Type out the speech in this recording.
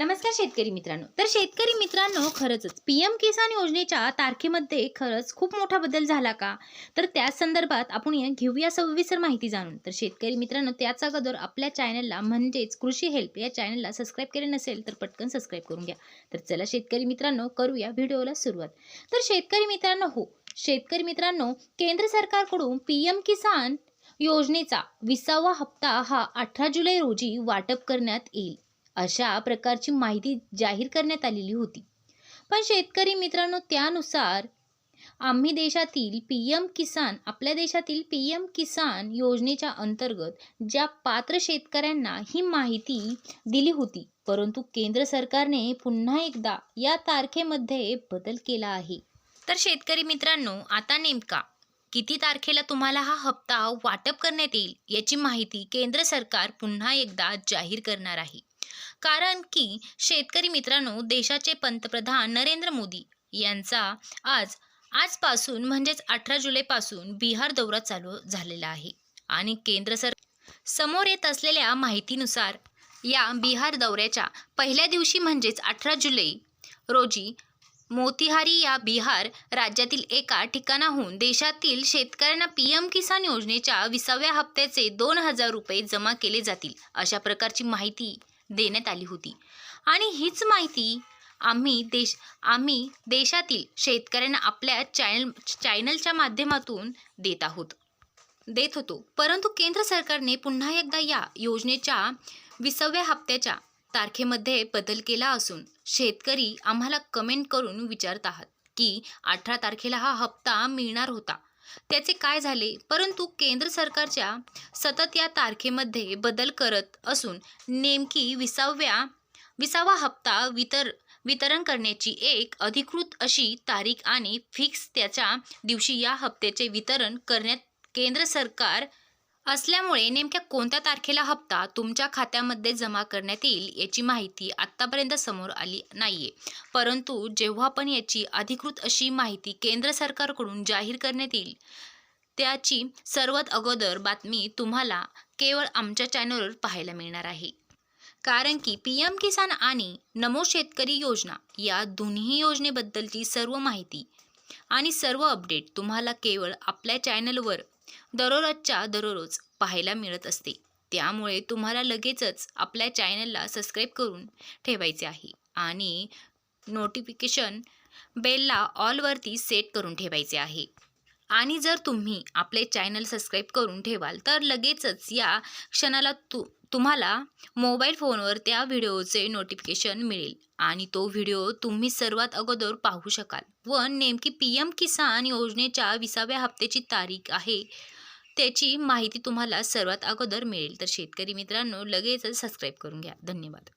नमस्कार शेतकरी मित्रांनो. तर शेतकरी मित्रांनो खरंच पी एम किसान योजनेच्या तारखेमध्ये खरंच खूप मोठा बदल झाला का? तर त्या संदर्भात आपण घेऊया सविस्तर माहिती जाणून. तर शेतकरी मित्रांनो त्याच अगोदर आपल्या चॅनलला म्हणजेच कृषी हेल्प या चॅनलला सबस्क्राईब केले नसेल तर पटकन सबस्क्राईब करून घ्या. तर चला शेतकरी मित्रांनो करूया व्हिडिओला सुरुवात. तर शेतकरी मित्रांनो हो शेतकरी मित्रांनो केंद्र सरकारकडून पी एम किसान योजनेचा विसावा हप्ता हा अठरा जुलै रोजी वाटप करण्यात येईल. अशा प्रकारची माहिती जाहीर करण्यात आलेली होती. पण शेतकरी मित्रांनो त्यानुसार आम्ही देशातील पी एम किसान आपल्या देशातील पी एम किसान योजनेच्या अंतर्गत ज्या पात्र शेतकऱ्यांना ही माहिती दिली होती परंतु केंद्र सरकारने पुन्हा एकदा या तारखेमध्ये बदल केला आहे. तर शेतकरी मित्रांनो आता नेमका किती तारखेला तुम्हाला हा हप्ता वाटप करण्यात येईल याची माहिती केंद्र सरकार पुन्हा एकदा जाहीर करणार आहे. कारण की शेतकरी मित्रांनो देशाचे पंतप्रधान नरेंद्र मोदी यांचा आज आजपासून म्हणजेच अठरा जुलैपासून बिहार दौरा चालू झालेला आहे. आणि केंद्र सर समोर येत असलेल्या माहितीनुसार या बिहार दौऱ्याच्या पहिल्या दिवशी म्हणजेच अठरा जुलै रोजी मोतिहारी या बिहार राज्यातील एका ठिकाणाहून देशातील शेतकऱ्यांना पी एम किसान योजनेच्या विसाव्या हप्त्याचे दोन हजार रुपये जमा केले जातील अशा प्रकारची माहिती देण्यात आली होती. आणि हीच माहिती आम्ही देश आम्ही देशातील शेतकऱ्यांना आपल्या चॅनल चॅनलच्या माध्यमातून देत आहोत. देत होतो. परंतु केंद्र सरकारने पुन्हा एकदा या योजनेच्या विसाव्या हप्त्याच्या तारखेमध्ये बदल केला असून शेतकरी आम्हाला कमेंट करून विचारत आहात की अठरा तारखेला हा हप्ता मिळणार होता. त्याचे काय झाले? परंतु केंद्र सरकारच्या सतत या तारखेमध्ये बदल करत असून नेमकी विसाव्या विसावा हप्ता वितर वितरण करण्याची एक अधिकृत अशी तारीख आणि फिक्स त्याच्या दिवशी या हप्त्याचे वितरण करण्यात केंद्र सरकार असल्यामुळे नेमक्या कोणत्या तारखेला हप्ता तुमच्या खात्यामध्ये जमा करण्यात येईल याची माहिती आत्तापर्यंत समोर आली नाही आहे परंतु जेव्हा पण याची अधिकृत अशी माहिती केंद्र सरकारकडून जाहीर करण्यात येईल त्याची सर्वात अगोदर बातमी तुम्हाला केवळ आमच्या चॅनलवर पाहायला मिळणार आहे. कारण की पी एम किसान आणि नमो शेतकरी योजना या दोन्ही योजनेबद्दलची सर्व माहिती आणि सर्व अपडेट तुम्हाला केवळ आपल्या चॅनलवर दररोजच्या दररोज पाहायला मिळत असते. त्यामुळे तुम्हाला लगेचच आपल्या चॅनलला सबस्क्राईब करून ठेवायचे आहे आणि नोटिफिकेशन बेलला ऑलवरती सेट करून ठेवायचे आहे. आणि जर तुम्ही आपले चॅनल सबस्क्राईब करून ठेवाल तर लगेचच या क्षणाला तू तुम्हाला मोबाईल फोनवर त्या व्हिडिओचे नोटिफिकेशन मिळेल. आणि तो व्हिडिओ तुम्ही सर्वात अगोदर पाहू शकाल. व नेमकी पी एम किसान योजनेच्या विसाव्या हप्त्याची तारीख आहे त्याची माहिती तुम्हाला सर्वात अगोदर मिळेल. तर शेतकरी मित्रांनो लगेचच सबस्क्राईब करून घ्या. धन्यवाद.